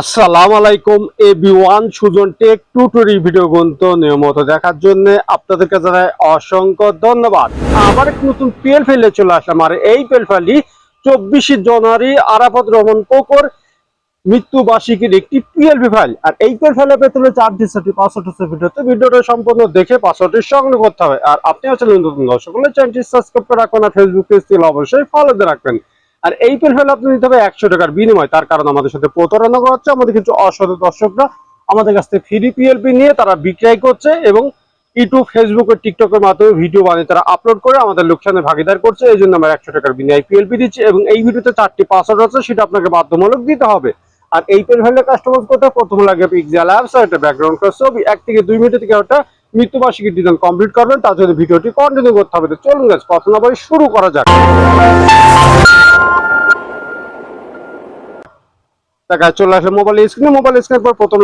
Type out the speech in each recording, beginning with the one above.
আসসালামু আলাইকুম A B one Sujan tech tutorial video গ্রন্থ নিয়মিত দেখার জন্য আপনাদেরকে জানাই অসংখ্য ধন্যবাদ। আবার নতুন পিএল ফেলে চলে আসলাম, আর এই পিএল ফাইলটি চব্বিশে জানুয়ারি আরাফত রহমান কোকর মৃত্যু বার্ষিকীর একটি পিএলপি ফাইল। আর এই পিএল ফাইলে পেতে হলে চার ডিসটি পাসওয়ার্ড হচ্ছে ভিডিওতে ভিডিওটা সম্পূর্ণ দেখে পাসওয়ার্ডটি সংগ্রহ করতে হবে। আর আপনি হচ্ছেন নতুন দর্শক হলে চ্যানেলটি সাবস্ক্রাইব করে রাখবেন আর ফেসবুক পেজ অবশ্যই ফলো দিয়ে রাখবেন। আর এই পেল ফেলে আপনি নিতে হবে একশো টাকার বিনিময়। তার কারণ আমাদের সাথে প্রতারণা করা হচ্ছে আমাদের কিছু অসৎ দর্শকরা। আমাদের কাছ থেকে ফ্রি পিএলপি নিয়ে তারা বিক্রয় করছে এবং ইউটিউব ফেসবুক ও টিকটকের মাধ্যমে ভিডিও বানিয়ে তারা আপলোড করে আমাদের লোকসানে ভাগিদার করছে। এই জন্য আমরা একশো টাকার বিনিময় পিএলপি দিচ্ছি এবং এই ভিডিওতে চারটি পাসওয়ার্ড আছে, সেটা আপনাকে বাধ্যমূলক দিতে হবে। আর এই পেল ফেলে কাস্টমার করতে প্রথম লাগে পিক্সেল অ্যাপস একটা ব্যাকগ্রাউন্ড ছবি। এক থেকে দুই মিনিট থেকে একটা মৃত্যুবার্ষিকী ডিজাইন কমপ্লিট করবেন, তার জন্য ভিডিওটি কন্টিনিউ করতে হবে। তো চলুন গাছ কথা না বলে শুরু করা যাক। মোবাইল স্ক্রিনে মোবাইল পর প্রথম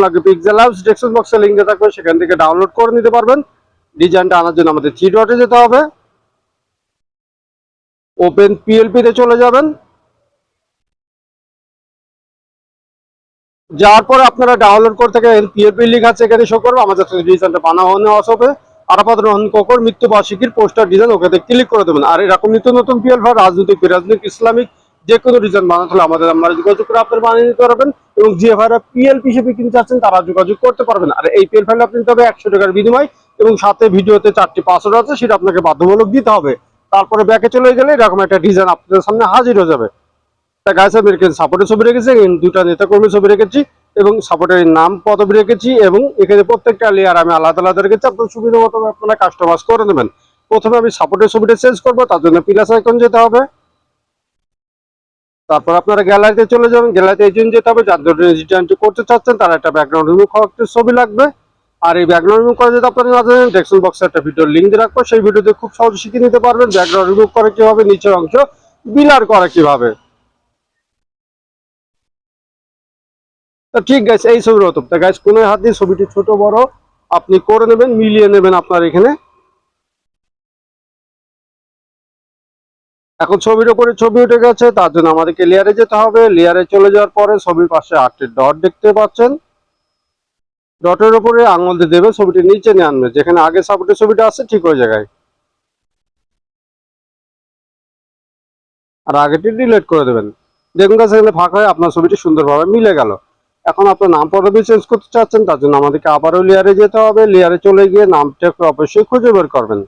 বক্সে থাকবে, সেখান থেকে ডাউনলোড করে নিতে পারবেন। ডিজাইনটা আনার জন্য আমাদের থ্রি ডটে যেতে হবে। ওপেন পিএলপি তে চলে যাবেন। যাওয়ার পরে আপনারা ডাউনলোড করতে গেলে পিএলপি লিঙ্ক আছে এখানে শো করবে, আমাদের ডিজাইনটা বানানো হবে আরাফাত রহমান কোকর, মৃত্যু বার্ষিকীর পোস্টার ডিজাইন ওখানে ক্লিক করে দেবেন। আর এরকম নিত্য নতুন পিএল রাজনৈতিক রাজনৈতিক ইসলামিক যে কোনো ডিজাইন বানাতে হলে আমাদের আমরা যোগাযোগ করে আপনারা বানিয়ে নিতে পারবেন এবং যে ভাইরা পিএলপি হিসেবে কিনতে চাচ্ছেন, তারা যোগাযোগ করতে পারবেন। আর এই পিএল ফাইল আপনি নিতে হবে একশো টাকার বিনিময় এবং সাথে ভিডিওতে চারটি পাসওয়ার্ড আছে, সেটা আপনাকে বাধ্যমূলক দিতে হবে। তারপরে ব্যাকে চলে গেলে এরকম একটা ডিজাইন আপনাদের সামনে হাজির হয়ে যাবে। তা গাছ আমি এখানে সাপোর্টের ছবি রেখেছি দুটা নেতা কর্মীর ছবি রেখেছি, এবং সাপোর্টের নাম পদবি রেখেছি, এবং এখানে প্রত্যেকটা লেয়ার আমি আলাদা আলাদা রেখেছি। আপনার সুবিধা মতো আপনারা কাস্টমাইজ করে নেবেন। প্রথমে আমি সাপোর্টের ছবিটা চেঞ্জ করব, তার জন্য প্লাস আইকন যেতে হবে। তারপর আপনারা গ্যালারিতে চলে যাবেন গ্যালারিতে এই জন্য যেতে হবে, যার জন্য ডিজাইনটি করতে চাচ্ছেন, তার একটা ব্যাকগ্রাউন্ড রিমুভ একটা ছবি লাগবে। আর এই ব্যাকগ্রাউন্ড রিমুভ করে যদি আপনারা না জানেন ডেক্সন বক্সে একটা ভিডিও লিঙ্ক দিয়ে রাখব, সেই ভিডিওতে খুব সহজে শিখে নিতে পারবেন ব্যাকগ্রাউন্ড রিমুভ করে কীভাবে, নিচের অংশ বিলার করে কীভাবে। তা ঠিক গাইস এই ছবির হতো তা গাইস কোনো হাত দিয়ে ছবিটি ছোট, বড়, আপনি করে নেবেন, মিলিয়ে নেবেন আপনার এখানে। এখন ছবির ওপরে ছবি উঠে গেছে, তার জন্য আমাদেরকে লেয়ারে যেতে হবে। লেয়ারে চলে যাওয়ার পরে ছবির পাশে আটটি ডট দেখতে পাচ্ছেন। ডটের ওপরে আঙুল দিয়ে দেবে ছবিটি নিচে নিয়ে আনবে যেখানে আগে সাপোর্টের ছবিটা আছে, ঠিক ওই জায়গায়। আর আগেটি ডিলিট করে দেবেন। দেখুন কাছে এখানে ফাঁকা হয়ে আপনার ছবিটি সুন্দরভাবে মিলে গেল। এখন আপনার নাম পদবি চেঞ্জ করতে চাচ্ছেন, তার জন্য আমাদেরকে আবারও লেয়ারে যেতে হবে। লেয়ারে চলে গিয়ে নামটাকে অবশ্যই খুঁজে বের করবেন।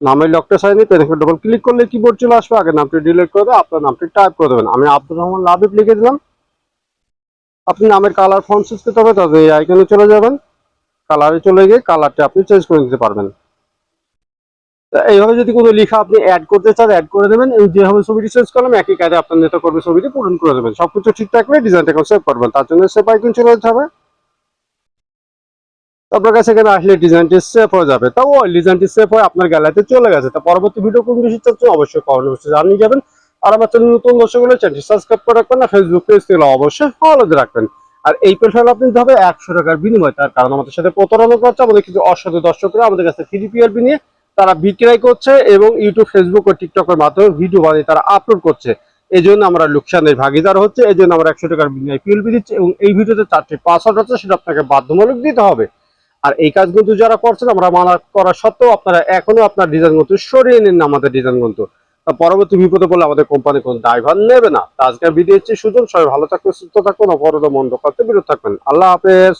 নামের লকটা সাইনে পেনে ডবল ক্লিক করলে কিবোর্ড চলে আসবে। আগে নামটি ডিলিট করে আপনার নামটি টাইপ করে দেবেন। আমি আব্দুর রহমান লাবিব লিখে দিলাম। আপনি নামের কালার ফন্ট চেঞ্জ করতে হবে, তাহলে এই আইকনে চলে যাবেন। কালারে চলে গিয়ে কালারটা আপনি চেঞ্জ করে নিতে পারবেন। এইভাবে যদি কোনো লেখা আপনি অ্যাড করতে চান অ্যাড করে দেবেন। যেভাবে ছবিটি চেঞ্জ করলাম, একই কাজে আপনার নেতা করবে ছবিটি পূরণ করে দেবেন। সবকিছু ঠিক থাকলে ডিজাইনটাকে সেভ করবেন। তার জন্য সেভ আইকন চলে যেতে হবে। আপনার কাছে এখানে আসলে ডিজাইনটি সেভ হয়ে যাবে। তাও ডিজাইনটি সেভ হয়ে আপনার গ্যালারিতে চলে গেছে। তা পরবর্তী ভিডিও কোন বেশি চাচ্ছেন অবশ্যই কমেন্ট বক্সে জানিয়ে যাবেন। আর আমার চ্যানেল নতুন দর্শক হলে চ্যানেলটি সাবস্ক্রাইব করে রাখবেন না ফেসবুক পেজ থেকে অবশ্যই ফলো দিয়ে রাখবেন। আর এই পেশাল আপনি হবে একশো টাকার বিনিময়। তার কারণ আমাদের সাথে প্রতারণা করছে আমাদের কিছু অসাধু দর্শকরা। আমাদের কাছে ফ্রি পিএলপি নিয়ে তারা বিক্রয় করছে এবং ইউটিউব ফেসবুক ও টিকটকের মাধ্যমে ভিডিও বানিয়ে তারা আপলোড করছে। এই জন্য আমরা লোকসানের ভাগিদার হচ্ছে এই জন্য আমরা একশো টাকার বিনিময় পিএলপি দিচ্ছি এবং এই ভিডিওতে চারটি পাসওয়ার্ড আছে সেটা আপনাকে বাধ্যমূলক দিতে হবে। আর এই কাজগুলো যারা করছেন, আমরা মানা করা সত্ত্বেও আপনারা এখনও আপনার ডিজাইন কিন্তু সরিয়ে নিন আমাদের ডিজাইন কিন্তু। পরবর্তী বিপদে বলে আমাদের কোম্পানি কোনো ড্রাইভার নেবে না। আজকে হচ্ছে সুযোগ সবাই ভালো থাকবেন, সুস্থ থাকবেন অপরাধ মন্দ করতে বিরত থাকবেন। আল্লাহ হাফেজ।